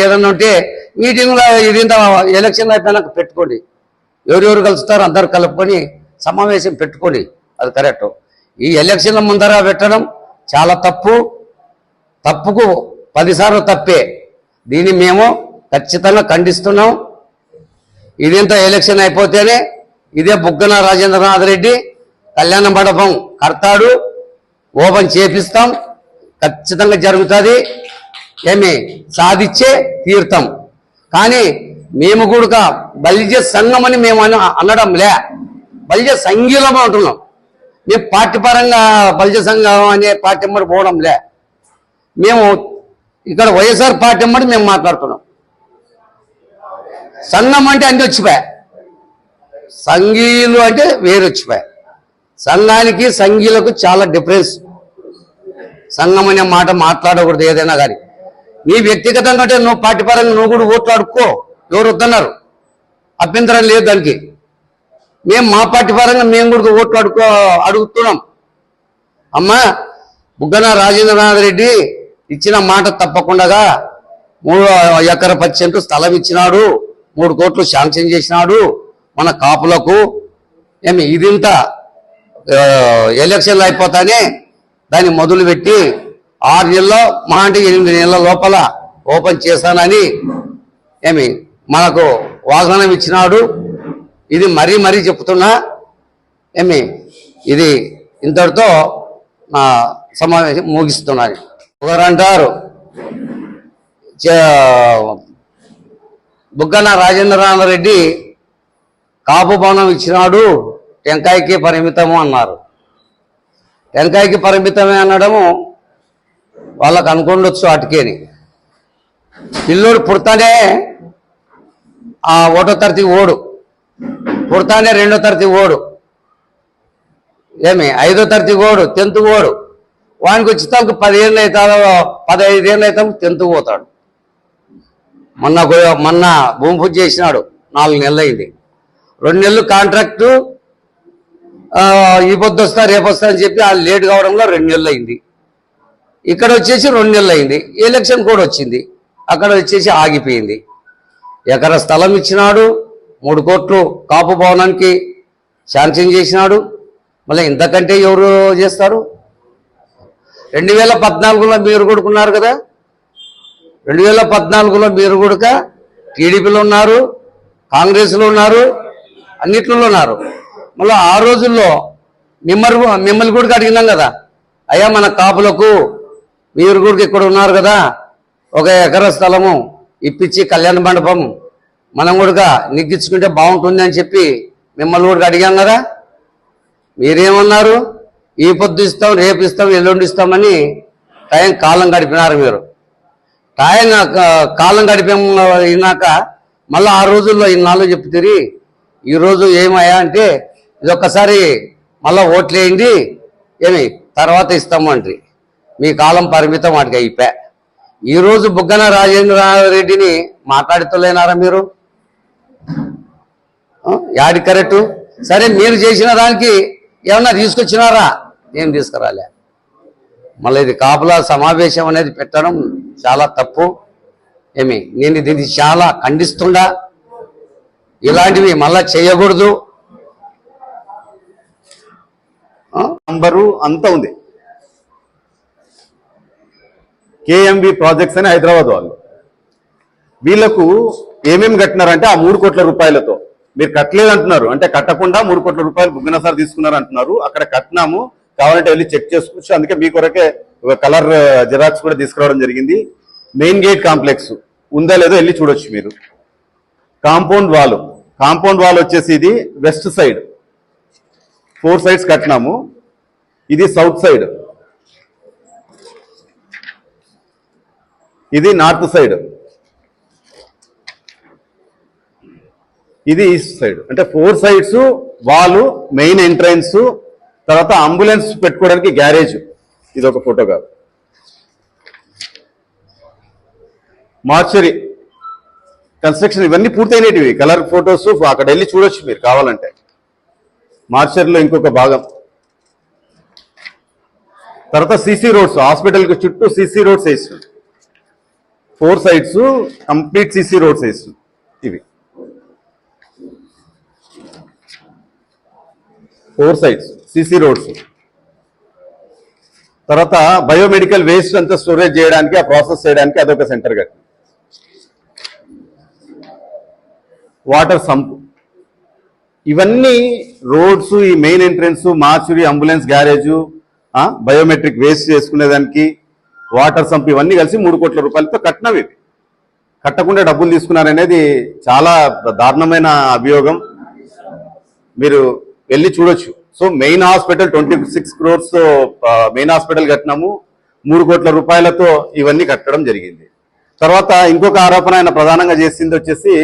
ఏదన్నా ఉంటే మీటింగ్లో ఇది ఇంత ఎలక్షన్ అయిపోయినాక పెట్టుకోండి. ఎవరెవరు కలుస్తారు అందరు కలుపుకొని సమావేశం పెట్టుకోండి. అది కరెక్ట్. ఈ ఎలక్షన్ల ముందర పెట్టడం చాలా తప్పు. తప్పుకు పదిసార్లు తప్పే. దీన్ని మేము ఖచ్చితంగా ఖండిస్తున్నాం. ఇదంతా ఎలక్షన్ అయిపోతేనే ఇదే బుగ్గన రాజేంద్రనాథ్ రెడ్డి కళ్యాణ మండపం కడతాడు. ఓపెన్ చేపిస్తాం. ఖచ్చితంగా జరుగుతుంది. ఏమి సాధించే తీర్థం. కానీ మేము కూడా బలిజ సంఘం అని మేము అనడం లే. బలిజ సంఘీలం అంటున్నాం. మేము పార్టీ పరంగా బలిజ సంఘం అనే పార్టీ అమ్మడి పోవడం లే మేము ఇక్కడ వైఎస్ఆర్ పార్టీ అమ్మడి మేము మాట్లాడుతున్నాం. సంఘం అంటే అన్ని వచ్చిపోయా సంఘీయులు అంటే వేరు వచ్చిపోయా సంఘానికి సంఘీలకు చాలా డిఫరెన్స్. సంఘం అనే మాట మాట్లాడకూడదు ఏదైనా కానీ. నీ వ్యక్తిగతంగా అంటే నువ్వు పార్టీ పరంగా నువ్వు కూడా ఓట్లాడుకో ఎవరు వద్దన్నారు? అభ్యంతరం లేదు దానికి. మేము మా పార్టీ పరంగా మేము కూడా ఓట్లు అడుగు అడుగుతున్నాం. అమ్మా బుగ్గన రాజేంద్రనాథ్ రెడ్డి ఇచ్చిన మాట తప్పకుండా మూడు ఎకర పది సెంట్లు స్థలం ఇచ్చినాడు మూడు కోట్లు శాంక్షన్ చేసినాడు మన కాపులకు. ఏమి ఇదింత ఎలక్షన్లు అయిపోతానే దాన్ని మొదలుపెట్టి ఆరు నెలల్లో మా అంటే ఎనిమిది నెలల లోపల ఓపెన్ చేశానని ఏమి మనకు వాగ్దానం ఇచ్చినాడు. ఇది మరీ మరీ చెప్తున్నా ఏమి ఇది ఇంతటితో నా సమావేశం ముగిస్తున్నాను ఒకరంటారు చే- బుగ్గన రాజేంద్రనాథరెడ్డి కాపు భవనం ఇచ్చినాడు టెంకాయకి పరిమితము అన్నారు. టెంకాయకి పరిమితమే అనడము వాళ్ళకు అనుకుండొచ్చు అటుకేని. పిల్లోడు పుడతానే ఆ ఓటో తరతి ఓడు. పుడతానే రెండో తరగతి ఓడు. ఏమి? ఐదో తరగతి ఓడు టెన్త్ ఓడు. వానికి వచ్చి తనకు పదిహేను అవుతాడో పదహైదేళ్ళు అవుతాం టెన్త్ పోతాడు. మొన్న మొన్న భూమి పూజ చేసినాడు నాలుగు నెలలు అయింది రెండు నెలలు కాంట్రాక్టు ఈ పొద్దు వస్తా రేపు వస్తా అని చెప్పి వాళ్ళు లేట్ కావడంలో రెండు నెలలు అయింది. ఇక్కడ వచ్చేసి రెండు నెలలు అయింది. ఎలక్షన్ కూడా వచ్చింది. అక్కడ వచ్చేసి ఆగిపోయింది. ఎకర స్థలం ఇచ్చినాడు మూడు కోట్లు కాపు భవనానికి శాంక్షన్ చేసినాడు. మళ్ళీ ఇంతకంటే ఎవరు చేస్తారు? రెండు వేల పద్నాలుగులో మీరు కొడుకున్నారు కదా. రెండు వేల పద్నాలుగులో మీరు కూడా టీడీపీలో ఉన్నారు కాంగ్రెస్లో ఉన్నారు అన్నిట్లో ఉన్నారు. మళ్ళీ ఆ రోజుల్లో మిమ్మల్ని మిమ్మల్ని కూడా అడిగినాం కదా. అయ్యా మన కాపులకు మీరు కూడా ఇక్కడ ఉన్నారు కదా. ఒక ఎకర స్థలము ఇప్పించి కళ్యాణ మండపం మనం కూడా నెగ్గించుకుంటే బాగుంటుంది అని చెప్పి మిమ్మల్ని కూడా అడిగాం కదా. మీరేమన్నారు? ఈ పొద్దు ఇస్తాం రేపు ఇస్తాం ఎల్లుండి ఇస్తామని టైం కాలం గడిపినారు మీరు. టైం కాలం గడిపినాక మళ్ళీ ఆ రోజుల్లో ఇన్నాళ్ళు చెప్పు ఈ రోజు ఏమయ్యా అంటే ఇది ఒక్కసారి మళ్ళీ ఓట్లేయండి ఏమి తర్వాత ఇస్తాము మీ కాలం పరిమితం వాటికి అయిపోయా. ఈ రోజు బుగ్గన రాజేంద్ర రెడ్డిని మాట్లాడుతలేనారా మీరు? యాడి కరెక్ట్? సరే మీరు చేసిన దానికి ఏమన్నా తీసుకొచ్చినారా? ఏం తీసుకురాలే. మళ్ళీ ఇది కాపులా సమావేశం అనేది పెట్టడం చాలా తప్పు. ఏమి నేను దీన్ని చాలా ఖండిస్తుండా? ఇలాంటివి మళ్ళా చేయకూడదు. నంబరు అంతా ఉంది. కేఎంబి ప్రాజెక్ట్స్ అని హైదరాబాద్ వాళ్ళు. వీళ్ళకు ఏమేమి కట్టినారంటే ఆ మూడు కోట్ల రూపాయలతో. మీరు కట్టలేదు అంటున్నారు అంటే కట్టకుండా మూడు కోట్ల రూపాయలు బుగ్గన సార్ తీసుకున్నారు అంటున్నారు అక్కడ కట్టినాము. కావాలంటే వెళ్ళి చెక్ చేసుకోవచ్చు అందుకే మీ కొరకే కలర్ జిరాక్స్ కూడా తీసుకురావడం జరిగింది. Main gate complex. ఉందా లేదో వెళ్ళి చూడొచ్చు మీరు. Compound wall. కాంపౌండ్ వాల్ వచ్చేసి ఇది వెస్ట్ సైడ్. ఫోర్ సైడ్స్ కట్టినాము. ఇది సౌత్ సైడ్. ఇది నార్త్ సైడ్. ఇది ఈస్ట్ సైడ్ అంటే ఫోర్ సైడ్స్ వాళ్ళు మెయిన్ ఎంట్రన్స్ తర్వాత అంబులెన్స్ పెట్టుకోవడానికి గ్యారేజ్ ఇది ఒక ఫోటో కాదు మార్చరీ కన్స్ట్రక్షన్ ఇవన్నీ పూర్తయినవి కలర్ ఫొటోస్ అక్కడ వెళ్ళి చూడొచ్చు మీరు కావాలంటే. మార్చరీలో ఇంకొక భాగం. తర్వాత సిసి రోడ్స్ హాస్పిటల్కి చుట్టూ సిసి రోడ్స్ వేస్తుంది four sides complete CC roads వేస్తుంది ఇవి. Four sides CC roads. తర్వాత బయోమెడికల్ వేస్ట్ అంతా స్టోరేజ్ చేయడానికి ఆ ప్రాసెస్ చేయడానికి అదొక సెంటర్ కట్టి వాటర్ సంప్. ఇవన్నీ రోడ్స్ ఈ main entrance mortuary ambulance garage biometric waste చేసుకునేదానికి water sump ఇవన్నీ కలిసి మూడు కోట్ల రూపాయలతో కట్టినవి ఇవి. కట్టకుండా డబ్బులు తీసుకున్నారనేది చాలా దారుణమైన అభియోగం. మీరు వెళ్ళి చూడొచ్చు. So main hospital twenty six crores main hospital కట్టినాము. మూడు కోట్ల రూపాయలతో ఇవన్నీ కట్టడం జరిగింది. తర్వాత ఇంకొక ఆరోపణ ఆయన ప్రధానంగా చేసింది వచ్చేసి